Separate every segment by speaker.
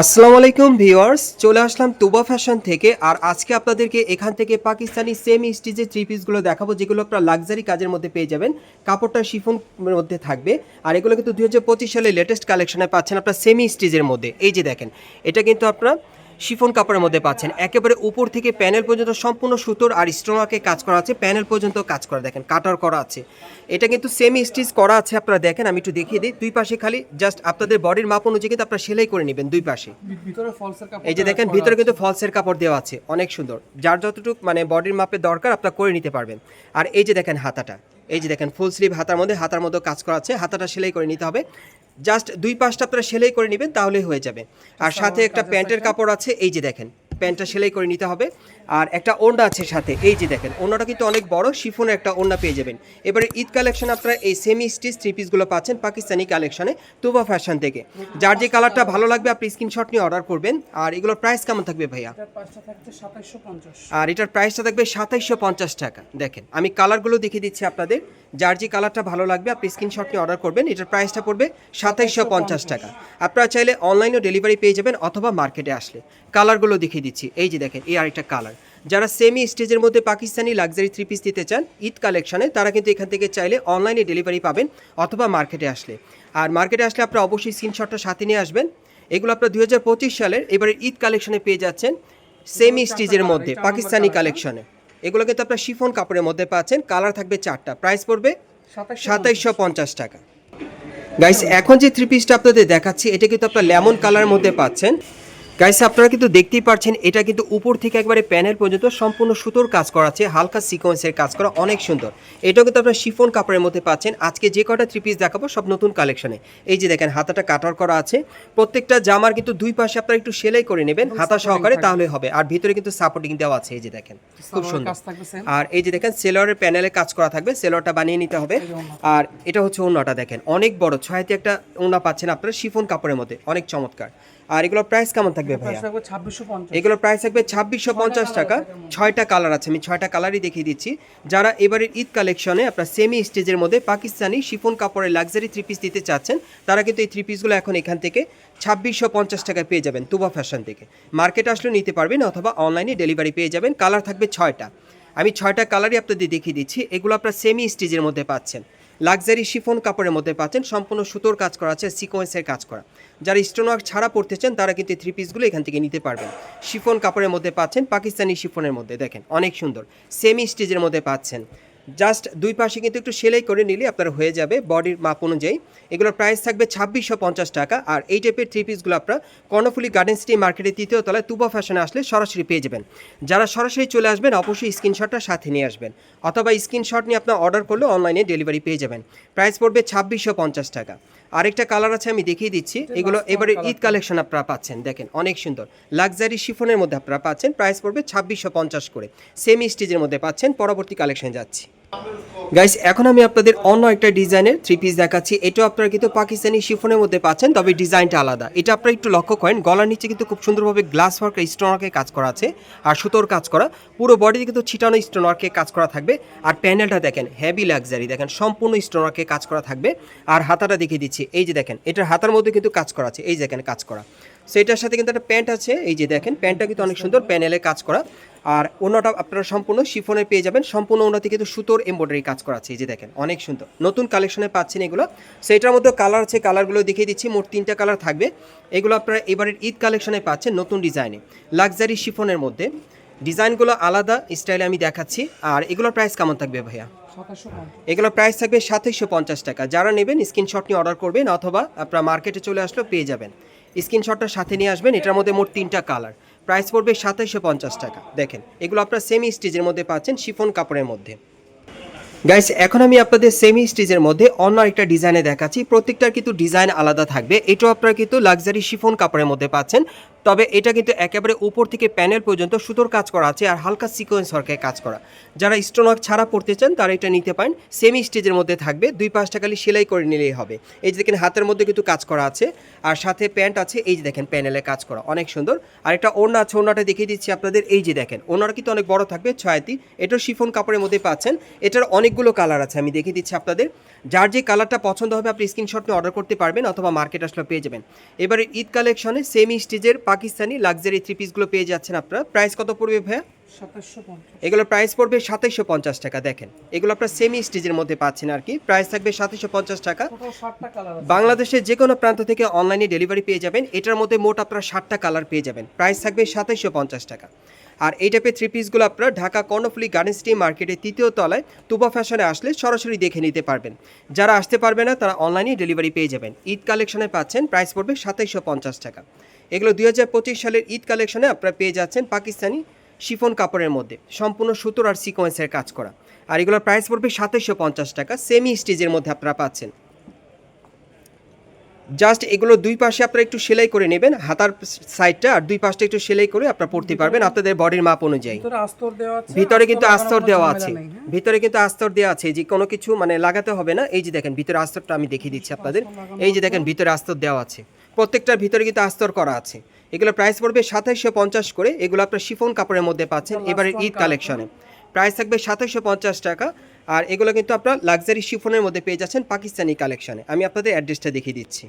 Speaker 1: আসসালামু আলাইকুম ভিউয়ার্স, চলে আসলাম তুবা ফ্যাশন থেকে, আর আজকে আপনাদেরকে এখান থেকে পাকিস্তানি সেম স্টিজের থ্রি পিসগুলো দেখাবো, যেগুলো আপনারা লাক্সারি কাজের মধ্যে পেয়ে যাবেন। কাপড়টা শিফুন মধ্যে থাকবে, আর এগুলো কিন্তু দু হাজার পঁচিশ সালে লেটেস্ট কালেকশনে পাচ্ছেন আপনার সেমি স্টিজের মধ্যে। এই যে দেখেন, এটা কিন্তু আপনারা শিফন কাপড়ের মধ্যে পাচ্ছেন। একেবারে উপর থেকে প্যানেল পর্যন্ত সম্পূর্ণ সুতোর আর স্টোনাকে কাজ করা আছে প্যানেল পর্যন্ত কাজ করা দেখেন কাটার করা আছে। এটা কিন্তু সেমি স্টিচ করা আছে আপনারা দেখেন আমি একটু দেখিয়ে দিই। দুই পাশে খালি জাস্ট আপনাদের বডির মাপ অনুযায়ী কিন্তু আপনারা সেলাই করে নেবেন দুই পাশে। এই যে দেখেন ভিতরে কিন্তু ফলসের কাপড় দেওয়া আছে অনেক সুন্দর। যার যতটুকু মানে বডির মাপে দরকার আপনারা করে নিতে পারবেন। আর এই যে দেখেন হাতাটা এই যে দেখেন ফুল স্লিভ হাতার মধ্যে হাতার মধ্যে কাজ করা আছে। হাতাটা সেলাই করে নিতে হবে। জাস্ট দুই পাশটা আপনারা সেলাই করে নেবেন তাহলেই হয়ে যাবে। আর সাথে একটা প্যান্টের কাপড় আছে এই যে দেখেন। প্যান্টটা সেলাই করে নিতে হবে। আর একটা ওন্না আছে সাথে এই যে দেখেন ওন্নাটা কিন্তু অনেক বড় শিফনের একটা ওন্না পেয়ে যাবেন। এবারে ঈদ কালেকশন আপনারা এই সেমি স্টিচ থ্রি পিসগুলো পাচ্ছেন পাকিস্তানি কালেকশনে তুবা ফ্যাশন থেকে। যার যে কালারটা ভালো লাগবে আপনি স্ক্রিনশট নিয়ে অর্ডার করবেন। আর এগুলোর প্রাইস কেমন থাকবে ভাইয়া? আর এটার প্রাইসটা থাকবে সাতাইশশো পঞ্চাশ টাকা। দেখেন আমি কালারগুলো দেখিয়ে দিচ্ছি আপনাদের। যার যে কালারটা ভালো লাগবে আপনি স্ক্রিনশট নিয়ে অর্ডার করবেন। এটার প্রাইসটা পড়বে সাতাইশশো পঞ্চাশ টাকা। আপনারা চাইলে অনলাইনেও ডেলিভারি পেয়ে যাবেন অথবা মার্কেটে আসলে। কালারগুলো দেখিয়ে দিচ্ছি। এই যে দেখেন এই আরেকটা কালার যারা সেমি স্টেজের মধ্যে পাকিস্তানি লাক্সারি থ্রি পিস দিতে চান ঈদ কালেকশনে তারা কিন্তু এখান থেকে চাইলে অনলাইনে ডেলিভারি পাবেন অথবা মার্কেটে আসলে। আর মার্কেটে আসলে আপনারা অবশ্যই স্ক্রিনশটটা সাথে নিয়ে আসবেন। এগুলো আপনার দুই হাজার পঁচিশ সালের এবারে ঈদ কালেকশনে পেয়ে যাচ্ছেন সেমি স্টিচের মধ্যে পাকিস্তানি কালেকশনে এগুলো কিন্তু আপনার শিফন কাপড়ের মধ্যে পাচ্ছেন কালার থাকবে চারটা। প্রাইস পড়বে সাতাইশশো পঞ্চাশ টাকা। গাইস এখন যে থ্রি পিসটা আপনাদের দেখাচ্ছি এটা কিন্তু আপনার লেমন কালারের মধ্যে পাচ্ছেন। গাইস আপনারা কিন্তু দেখতেই পাচ্ছেন এটা কিন্তু উপর থেকে একবারে প্যানেল পর্যন্ত সম্পূর্ণ সুতোর কাজ করা আছে হালকা সিকোয়েন্সের কাজ করা অনেক সুন্দর। এটাও কিন্তু আপনার শিফন কাপড়ের মধ্যে পাচ্ছেন। আজকে যে কটা থ্রি পিস দেখাবো সব নতুন কালেকশনে এই যে দেখেন হাতাটা কাটার করা আছে। প্রত্যেকটা জামার কিন্তু দুই পাশে আপনারা একটু সেলাই করে নেবেন হাতা সহকারে তাহলে হবে। আর ভিতরে কিন্তু সাপোর্টিং দেওয়া আছে এই যে দেখেন খুব সুন্দর। আর এই যে দেখেন সেলরের প্যানেলে কাজ করা থাকবে সেলরটা বানিয়ে নিতে হবে। আর এটা হচ্ছে ওনাটা দেখেন অনেক বড় ছয়তে একটা ওনা পাচ্ছেন আপনারা শিফন কাপড়ের মধ্যে অনেক চমৎকার। আর এগুলোর প্রাইস কেমন থাকবে ভাইয়া? এগুলোর প্রাইস থাকবে ছাব্বিশশো পঞ্চাশ টাকা। ছয়টা কালার আছে আমি ছয়টা কালারই দেখিয়ে দিচ্ছি। যারা এবারের ঈদ কালেকশনে আপনার সেমি স্টেজের মধ্যে পাকিস্তানি শিফন কাপড়ের লাক্সারি থ্রি পিস দিতে চাচ্ছেন তারা কিন্তু এই থ্রি পিসগুলো এখন এখান থেকে ছাব্বিশশো পঞ্চাশ টাকায় পেয়ে যাবেন তুবা ফ্যাশন থেকে। মার্কেট আসলে নিতে পারবেন অথবা অনলাইনে ডেলিভারি পেয়ে যাবেন। কালার থাকবে ছয়টা। আমি ছয়টা কালারই আপনাদের দেখিয়ে দিচ্ছি। এগুলো আপনারা সেমি স্টিজের মধ্যে পাচ্ছেন। লাক্সারি শিফন কাপড়ের মধ্যে পাচ্ছেন। সম্পূর্ণ সুতোর কাজ করা আছে সিকোয়েন্সের কাজ করা। যারা স্টোনওয়ার্ক ছাড়া পড়তে চান, তারা কিন্তু থ্রি পিসগুলো এখান থেকে নিতে পারবেন। শিফন কাপড়ের মধ্যে পাচ্ছেন, পাকিস্তানি শিফনের মধ্যে। দেখেন, অনেক সুন্দর। সেমি স্টিজের মধ্যে পাচ্ছেন। জাস্ট দুই পাশে কিন্তু একটু সেলাই করে নিলে আপনার হয়ে যাবে বডির মাপ অনুযায়ী। এগুলোর প্রাইস থাকবে ছাব্বিশশো পঞ্চাশ টাকা। আর এই টাইপের থ্রি পিসগুলো আপনার কর্ণফুলি গার্ডেন সিটি মার্কেটের তৃতীয় তলায় তুবা ফ্যাশনে আসলে সরাসরি পেয়ে যাবেন। যারা সরাসরি চলে আসবেন অবশ্যই স্ক্রিনশটটা সাথে নিয়ে আসবেন। অথবা স্ক্রিনশট নিয়ে আপনার অর্ডার করলে অনলাইনে ডেলিভারি পেয়ে যাবেন। প্রাইস পড়বে ছাব্বিশশো পঞ্চাশ টাকা। আরেকটা কালার আছে আমি দেখিয়ে দিচ্ছি। এগুলো এবারে ঈদ কালেকশন আপনারা পাচ্ছেন। দেখেন অনেক সুন্দর। লাক্সারি শিফনের মধ্যে আপনারা পাচ্ছেন। প্রাইস পড়বে ছাব্বিশশো পঞ্চাশ করে। সেমি স্টিজের মধ্যে পাচ্ছেন। পরবর্তী কালেকশন যাচ্ছি। গাইস এখন আমি আপনাদের অন্য একটা ডিজাইনের থ্রি পিস দেখাচ্ছি। এটাও আপনারা কিন্তু পাকিস্তানি শিফনের মধ্যে পাচ্ছেন, তবে ডিজাইনটা আলাদা। এটা আপনারা একটু লক্ষ্য করেন, গলার নিচে কিন্তু খুব সুন্দরভাবে গ্লাস ওয়ার্ক স্টোনওয়ার্কে কাজ করা আছে আর সুতোর কাজ করা। পুরো বডিতে কিন্তু ছিটানো স্টোনওয়ার্কে কাজ করা থাকবে। আর প্যানেলটা দেখেন হেভি লাক্সারি দেখেন সম্পূর্ণ স্টোনওয়ার্কে কাজ করা থাকবে। আর হাতাটা দেখিয়ে দিচ্ছি, এই যে দেখেন, এটার হাতার মধ্যে কিন্তু কাজ করা আছে, এই যে দেখেন কাজ করা। সো এটার সাথে কিন্তু একটা প্যান্ট আছে এই যে দেখেন প্যান্টটা কিন্তু অনেক সুন্দর প্যানেলে কাজ করা। আর অন্যটা আপনারা সম্পূর্ণ শিফনে পেয়ে যাবেন সম্পূর্ণ ওনাতে কিন্তু সুতোর এমব্রয়ডারি কাজ করা আছে এই যে দেখেন অনেক সুন্দর। নতুন কালেকশনে পাচ্ছেন এগুলো। সো এটার মধ্যে কালার আছে কালারগুলো দেখিয়ে দিচ্ছি মোট তিনটা কালার থাকবে। এগুলো আপনারা এবারের ঈদ কালেকশনে পাচ্ছেন নতুন ডিজাইনে লাক্সারি শিফনের মধ্যে। ডিজাইনগুলো আলাদা স্টাইলে আমি দেখাচ্ছি। আর এগুলোর প্রাইস কেমন থাকবে ভাইয়া? এগুলোর প্রাইস থাকবে সাতাইশশো পঞ্চাশ টাকা। যারা নেবেন স্ক্রিনশট নিয়ে অর্ডার করবেন অথবা আপনারা মার্কেটে চলে আসলেও পেয়ে যাবেন। স্ক্রিনশটটা সাথে নিয়ে আসবেন, এটার মধ্যে মোট তিনটা কালার। প্রাইস পড়বে সাতাইশশো পঞ্চাশ টাকা। দেখেন, এগুলো আপনারা সেমি স্টিচের মধ্যে পাচ্ছেন, শিফন কাপড়ের মধ্যে। গাইস এখন আমি আপনাদের সেমি স্টিচের মধ্যে অন্য একটা ডিজাইনে দেখাচ্ছি। প্রত্যেকটার কিন্তু ডিজাইন আলাদা থাকবে। এটাও আপনারা কিন্তু লাক্সারি শিফন কাপড়ের মধ্যে পাচ্ছেন। তবে এটা কিন্তু একেবারে উপর থেকে প্যানেল পর্যন্ত সুতোর কাজ করা আছে আর হালকা সিকোয়েন্স সরকার কাজ করা। যারা স্টোনওয়ার্ক ছাড়া পড়তে চান, তারা এটা নিতে পারেন। সেমি স্টেজের মধ্যে থাকবে, দুই পাঁচটা খালি সেলাই করে নিলেই হবে। এই যে দেখেন, হাতের মধ্যে কিন্তু কাজ করা আছে, আর সাথে প্যান্ট আছে, এই যে দেখেন প্যানেলে কাজ করা, অনেক সুন্দর। আর একটা ওড়না আছে, ওড়নাটা দেখিয়ে দিচ্ছি আপনাদের। এই যে দেখেন, ওড়নাটা কিন্তু অনেক বড় থাকবে, ছয়াতি। এটাও শিফন কাপড়ের মধ্যে পাচ্ছেন। এটার অনেকগুলো কালার আছে, আমি দেখিয়ে দিচ্ছি আপনাদের। যার যে কালারটা পছন্দ হবে, আপনি স্ক্রিনশট নিয়ে অর্ডার করতে পারবেন, অথবা মার্কেট আসলে পেয়ে যাবেন। এবারে ঈদ কালেকশনে সেমি স্টেজের পাকিস্তানি লাক্সারি থ্রি পিসগুলো পেয়ে যাচ্ছেন আপনারা। প্রাইস কত পড়বে ভাইয়া?
Speaker 2: পঞ্চাশ।
Speaker 1: প্রাইস পড়বে সাতাইশশো পঞ্চাশ টাকা দেখেন। এগুলো আপনার সেমি স্টেজের মধ্যে পাচ্ছেন আর কি। প্রাইস থাকবে সাতাইশশো পঞ্চাশ টাকা। বাংলাদেশের যে কোনো প্রান্ত থেকে অনলাইনে ডেলিভারি পেয়ে যাবেন। এটার মধ্যে মোট আপনারা ষাটটা কালার পেয়ে যাবেন। প্রাইস থাকবে সাতাইশশো পঞ্চাশ টাকা। আর এই টাইপের থ্রি পিসগুলো আপনারা ঢাকা কর্ণফুলি গার্ডেন সিটি মার্কেটের তৃতীয় তলায় তুবা ফ্যাশনে আসলে সরাসরি দেখে নিতে পারবেন। যারা আসতে পারবে না তারা অনলাইনে ডেলিভারি পেয়ে যাবেন। ঈদ কালেকশনে পাচ্ছেন প্রাইস পড়বে সাতাইশশো পঞ্চাশ টাকা। এগুলো দুই হাজার পঁচিশ সালের ঈদ কালেকশনে আপনারা পেয়ে যাচ্ছেন পাকিস্তানি শিফন কাপড়ের মধ্যে। সম্পূর্ণ সুতোর আর সিকোয়েন্সের কাজ করা। আর এগুলোর প্রাইস পড়বে সাতাইশশো পঞ্চাশ টাকা সেমি স্টেজের মধ্যে আপনারা পাচ্ছেন। জাস্ট এগুলো দুই পাশে আপনারা একটু সেলাই করে নেবেন হাতার সাইডটা আর দুই পাশটা একটু সেলাই করে আপনারা পড়তে পারবেন আপনাদের বডির মাপ অনুযায়ী।
Speaker 2: ভিতরে
Speaker 1: কিন্তু আস্তর দেওয়া আছে।
Speaker 2: হ্যাঁ?
Speaker 1: ভিতরে কিন্তু আস্তর দেওয়া আছে যে কোনো কিছু মানে লাগাতে হবে না। এই যে দেখেন ভিতরে আস্তরটা আমি দেখিয়ে দিচ্ছি আপনাদের। এই যে দেখেন ভিতরে আস্তর দেওয়া আছে। প্রত্যেকটার ভিতরে কিন্তু আস্তর করা আছে। এগুলো প্রাইস পড়বে সাতাইশশো পঞ্চাশ করে। এগুলো আপনার শিফন কাপড়ের মধ্যে পাচ্ছেন। এবারে ঈদ কালেকশনে প্রাইস থাকবে সাতাইশশো পঞ্চাশ টাকা। আর এগুলো কিন্তু আপনার লাক্সারি শিফনের মধ্যে পেয়ে যাচ্ছেন পাকিস্তানি কালেকশনে আমি আপনাদের অ্যাড্রেসটা দেখিয়ে দিচ্ছি।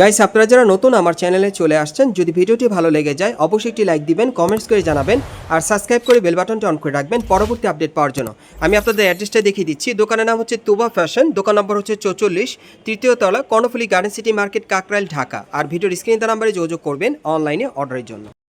Speaker 1: গাইস আপনারা যারা নতুন আমার চ্যানেলে চলে আসছেন, যদি ভিডিওটি ভালো লেগে যায়, অবশ্যই একটি লাইক দিবেন কমেন্টস করে জানাবেন, আর সাবস্ক্রাইব করে বেল বাটনটা অন করে রাখবেন পরবর্তী আপডেট পাওয়ার জন্য। আমি আপনাদের অ্যাড্রেসটা দেখিয়ে দিচ্ছি। দোকানের নাম হচ্ছে তুবা ফ্যাশন দোকান নম্বর হচ্ছে চৌচল্লিশ, তৃতীয় তলা Karnaphuli garden city market Kakrail, Dhaka. আর ভিডিওর স্ক্রিনে নাম্বারে যোগাযোগ করবেন অনলাইনে অর্ডারের জন্য।